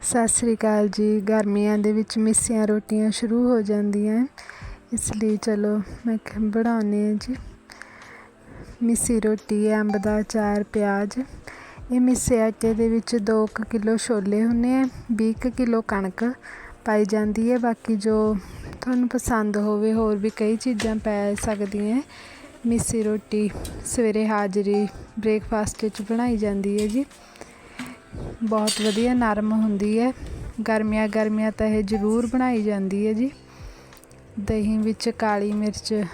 ਸਤਿ ਸ੍ਰੀ ਅਕਾਲ ਜੀ। ਗਰਮੀਆਂ ਦੇ ਵਿੱਚ ਮਿੱਸੀਆਂ ਰੋਟੀਆਂ ਸ਼ੁਰੂ ਹੋ ਜਾਂਦੀਆਂ ਇਸ ਲਈ ਚਲੋ ਮੈਂ ਕਿਹਾ ਬਣਾਉਂਦੇ ਹਾਂ ਜੀ। ਮਿੱਸੀ ਰੋਟੀ ਹੈ ਅੰਬ ਦਾ ਅਚਾਰ, ਪਿਆਜ਼। ਇਹ ਮਿੱਸੇ ਆਟੇ ਦੇ ਵਿੱਚ 2 ਕਿਲੋ ਛੋਲੇ ਹੁੰਦੇ ਆ 20 ਕਿਲੋ ਕਣਕ ਪਾਈ ਜਾਂਦੀ ਹੈ ਬਾਕੀ ਜੋ ਤੁਹਾਨੂੰ ਪਸੰਦ ਹੋਵੇ, ਹੋਰ ਵੀ ਕਈ ਚੀਜ਼ਾਂ ਪੈ ਸਕਦੀਆਂ ਮਿੱਸੀ ਰੋਟੀ ਸਵੇਰੇ ਹਾਜ਼ਰੀ ਬ੍ਰੇਕਫਾਸਟ ਵਿੱਚ ਬਣਾਈ ਜਾਂਦੀ ਹੈ ਜੀ। ਬਹੁਤ ਵਧੀਆ, ਨਰਮ ਹੁੰਦੀ ਹੈ। ਗਰਮੀਆਂ ਗਰਮੀਆਂ ਤਾਂ ਇਹ ਜ਼ਰੂਰ ਬਣਾਈ ਜਾਂਦੀ ਹੈ ਜੀ। ਦਹੀਂ ਵਿੱਚ ਕਾਲੀ ਮਿਰਚ,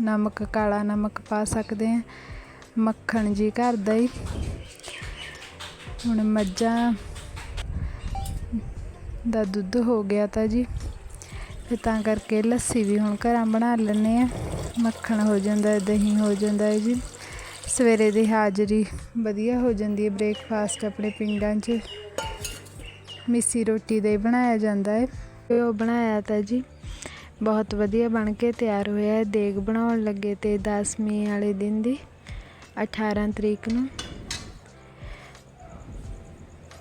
ਨਮਕ, ਕਾਲਾ ਨਮਕ ਪਾ ਸਕਦੇ ਹਾਂ। ਮੱਖਣ ਜੀ ਘਰ ਦਾ ਹੀ। ਹੁਣ ਮੱਝਾਂ ਦਾ ਦੁੱਧ ਹੋ ਗਿਆ ਤਾਂ ਜੀ। ਫਿਰ ਤਾਂ ਕਰਕੇ ਲੱਸੀ ਵੀ ਹੁਣ ਘਰਾਂ ਬਣਾ ਲੈਂਦੇ ਆ ਮੱਖਣ ਹੋ ਜਾਂਦਾ, ਦਹੀਂ ਹੋ ਜਾਂਦਾ ਹੈ ਜੀ। ਸਵੇਰੇ ਦੀ ਹਾਜ਼ਰੀ ਵਧੀਆ ਹੋ ਜਾਂਦੀ ਹੈ ਬ੍ਰੇਕਫਾਸਟ ਆਪਣੇ ਪਿੰਡਾਂ 'ਚ। ਮਿੱਸੀ ਰੋਟੀ ਦੇ ਬਣਾਇਆ ਜਾਂਦਾ ਹੈ। ਤੇ ਉਹ ਬਣਾਇਆ ਤਾਂ ਜੀ ਬਹੁਤ ਵਧੀਆ ਬਣ ਕੇ ਤਿਆਰ ਹੋਇਆ ਹੈ। ਦੇਗ ਬਣਾਉਣ ਲੱਗੇ ਤੇ 10ਵੀਂ ਵਾਲੇ ਦਿਨ ਦੀ 18 ਤਰੀਕ ਨੂੰ।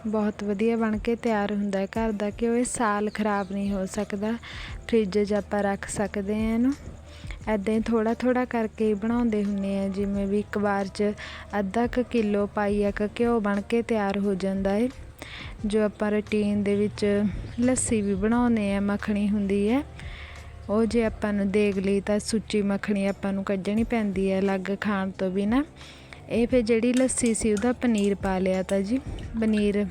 ਬਹੁਤ ਵਧੀਆ ਬਣ ਕੇ ਤਿਆਰ ਹੁੰਦਾ ਹੈ। ਘਰ ਦਾ ਕਿ ਉਹ ਇਹ ਸਾਲ ਖਰਾਬ ਨਹੀਂ ਹੋ ਸਕਦਾ। ਫ੍ਰਿਜ 'ਚ ਆਪਾਂ ਰੱਖ ਸਕਦੇ ਹਾਂ ਇਹਨੂੰ। ਇੱਦਾਂ ਹੀ ਥੋੜ੍ਹਾ ਥੋੜ੍ਹਾ ਕਰਕੇ ਬਣਾਉਂਦੇ ਹੁੰਦੇ ਹਾਂ ਜਿਵੇਂ ਵੀ ਇੱਕ ਵਾਰ 'ਚ ਅੱਧਾ ਕੁ ਕਿਲੋ ਪਾਈਆ ਕ ਘਿਓ ਬਣ ਕੇ ਤਿਆਰ ਹੋ ਜਾਂਦਾ ਹੈ ਜੋ ਆਪਾਂ ਰੂਟੀਨ ਦੇ ਵਿੱਚ ਲੱਸੀ ਵੀ ਬਣਾਉਂਦੇ ਹਾਂ ਮੱਖਣੀ ਹੁੰਦੀ ਹੈ ਉਹ ਜੇ ਆਪਾਂ ਨੂੰ ਦੇਖ ਲਈ ਤਾਂ ਸੁੱਚੀ ਮੱਖਣੀ ਆਪਾਂ ਨੂੰ ਕੱਢਣੀ ਪੈਂਦੀ ਹੈ ਅਲੱਗ ਖਾਣ ਤੋਂ ਬਿਨਾ। ਇਹ ਫਿਰ ਜਿਹੜੀ ਲੱਸੀ ਸੀ ਉਹਦਾ ਪਨੀਰ ਪਾ ਲਿਆ ਤਾਂ ਜੀ। ਪਨੀਰ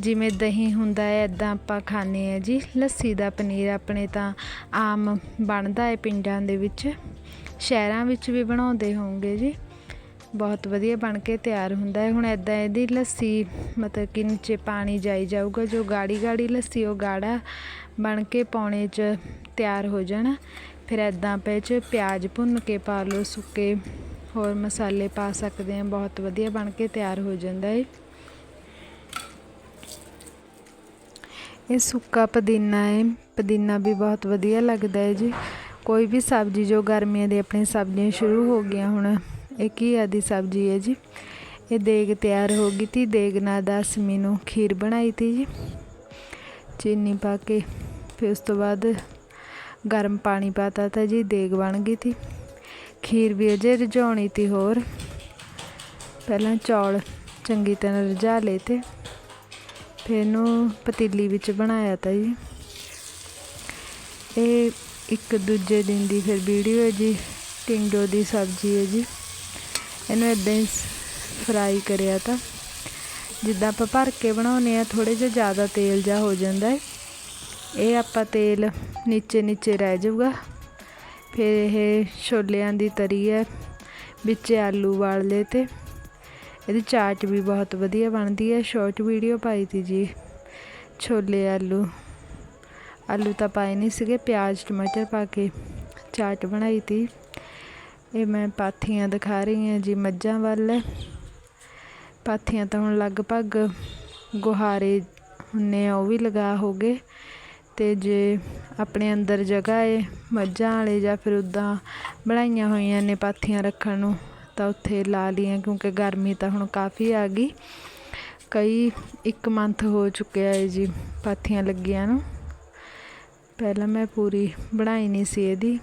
ਜਿਵੇਂ ਦਹੀਂ ਹੁੰਦਾ ਹੈ ਇਦਾਂ ਆਪਾਂ ਖਾਂਦੇ ਆ ਜੀ। ਲੱਸੀ ਦਾ ਪਨੀਰ ਆਪਣੇ ਤਾਂ ਆਮ ਬਣਦਾ ਹੈ ਪਿੰਡਾਂ ਦੇ ਵਿੱਚ। ਸ਼ਹਿਰਾਂ ਵਿੱਚ ਵੀ ਬਣਾਉਂਦੇ ਹੋਣਗੇ ਜੀ। ਬਹੁਤ ਵਧੀਆ ਬਣ ਕੇ ਤਿਆਰ ਹੁੰਦਾ ਹੈ। ਹੁਣ ਇਦਾਂ ਇਹਦੀ ਲੱਸੀ ਮਤਲਬ ਕਿ ਨੀਚੇ ਪਾਣੀ ਜਾਈ ਜਾਊਗਾ, ਜੋ ਗਾੜੀ ਗਾੜੀ ਲੱਸੀ ਉਹ ਗਾੜਾ ਬਣ ਕੇ ਪੌਣੇ 'ਚ ਤਿਆਰ ਹੋ ਜਾਣਾ। ਫਿਰ ਇਦਾਂ ਪਏ 'ਚ ਪਿਆਜ਼ ਭੁੰਨ ਕੇ ਪਾ ਲਓ, ਸੁੱਕੇ ਹੋਰ ਮਸਾਲੇ ਪਾ ਸਕਦੇ ਆ ਬਹੁਤ ਵਧੀਆ ਬਣ ਕੇ ਤਿਆਰ ਹੋ ਜਾਂਦਾ ਹੈ। ਇਹ ਸੁੱਕਾ ਪੁਦੀਨਾ ਹੈ। ਪੁਦੀਨਾ ਵੀ ਬਹੁਤ ਵਧੀਆ ਲੱਗਦਾ ਹੈ ਜੀ। ਕੋਈ ਵੀ ਸਬਜ਼ੀ, ਜੋ ਗਰਮੀਆਂ ਦੀ ਆਪਣੀ ਸਬਜ਼ੀਆਂ ਸ਼ੁਰੂ ਹੋ ਗਈਆਂ ਹੁਣ, ਇਹ ਘੀਆ ਦੀ ਸਬਜ਼ੀ ਹੈ ਜੀ? ਇਹ ਦੇਗ ਤਿਆਰ ਹੋ ਗਈ ਤੀ। ਦੇਗ ਨਾਲ ਦਸਮੀ ਨੂੰ ਖੀਰ ਬਣਾਈ ਤੀ ਜੀ। ਚੀਨੀ ਪਾ ਕੇ ਫਿਰ ਉਸ ਤੋਂ ਬਾਅਦ ਗਰਮ ਪਾਣੀ ਪਾਤਾ ਤਾਂ ਜੀ। ਦੇਗ ਬਣ ਗਈ ਤੀ। ਖੀਰ ਵੀ ਅਜੇ ਰਝਾਉਣੀ ਤੀ ਹੋਰ। ਪਹਿਲਾਂ ਚੌਲ ਚੰਗੀ ਤਰ੍ਹਾਂ ਰਝਾ ਲਏ ਤੇ ਫਿਰ ਇਹਨੂੰ ਪਤੀਲੀ ਵਿੱਚ ਬਣਾਇਆ ਤਾ ਜੀ। ਇਹ ਇੱਕ ਦੂਜੇ ਦਿਨ ਦੀ ਫਿਰ ਵੀਡੀਓ ਹੈ ਜੀ, ਟਿੰਡੋ ਦੀ ਸਬਜ਼ੀ ਹੈ ਜੀ। ਇਹਨੂੰ ਇਦਾਂ ਹੀ ਫਰਾਈ ਕਰਿਆ ਤਾ। ਜਿੱਦਾਂ ਆਪਾਂ ਭਰ ਕੇ ਬਣਾਉਨੇ ਆ ਥੋੜੇ ਜਿਹਾ ਜ਼ਿਆਦਾ ਤੇਲ ਜਾ ਹੋ ਜਾਂਦਾ ਹੈ। ਇਹ ਆਪਾਂ ਤੇਲ ਨੀਚੇ ਨੀਚੇ ਰਹਿ ਜਾਊਗਾ। ਫਿਰ ਇਹ ਛੋਲਿਆਂ ਦੀ ਤਰੀ ਹੈ, ਵਿੱਚ ਆਲੂ ਵਾਲ ਲਏ ਤੇ ਇਹਦੀ ਚਾਟ ਵੀ ਬਹੁਤ ਵਧੀਆ ਬਣਦੀ ਹੈ ਸ਼ਾਰਟ ਵੀਡੀਓ ਪਾਈ ਤੀ ਜੀ, ਛੋਲੇ ਆਲੂ। ਆਲੂ ਤਾਂ ਪਾਏ ਨਹੀਂ ਸੀਗੇ, ਪਿਆਜ਼, ਟਮਾਟਰ ਪਾ ਕੇ ਚਾਟ ਬਣਾਈ ਤੀ। ਇਹ ਮੈਂ ਪਾਥੀਆਂ ਦਿਖਾ ਰਹੀ ਹਾਂ ਜੀ ਮੱਝਾਂ ਵੱਲ। ਪਾਥੀਆਂ ਤਾਂ ਹੁਣ ਲਗਭਗ ਗੁਹਾਰੇ ਹੁੰਨੇ ਆ, ਉਹ ਵੀ ਲਗਾ ਹੋ ਗਏ। ਤੇ ਜੇ ਆਪਣੇ ਅੰਦਰ ਜਗ੍ਹਾ ਏ, ਮੱਝਾਂ ਵਾਲੇ ਜਾਂ ਫਿਰ ਉਦਾਂ ਬਣਾਈਆਂ ਹੋਈਆਂ ਨੇ ਪਾਥੀਆਂ ਰੱਖਣ ਨੂੰ ਤਾਂ ਉੱਥੇ ਲਾ ਲੀਆਂ ਕਿਉਂਕਿ ਗਰਮੀ ਤਾਂ ਹੁਣ ਕਾਫੀ ਆ ਗਈ। ਕਈ ਇੱਕ ਮੰਥ ਹੋ ਚੁੱਕਿਆ ਹੈ ਜੀ, ਪਾਥੀਆਂ ਲੱਗੀਆਂ ਨੂੰ। ਪਹਿਲਾਂ ਮੈਂ ਪੂਰੀ ਬਣਾਈ ਨਹੀਂ ਸੀ ਇਹਦੀ।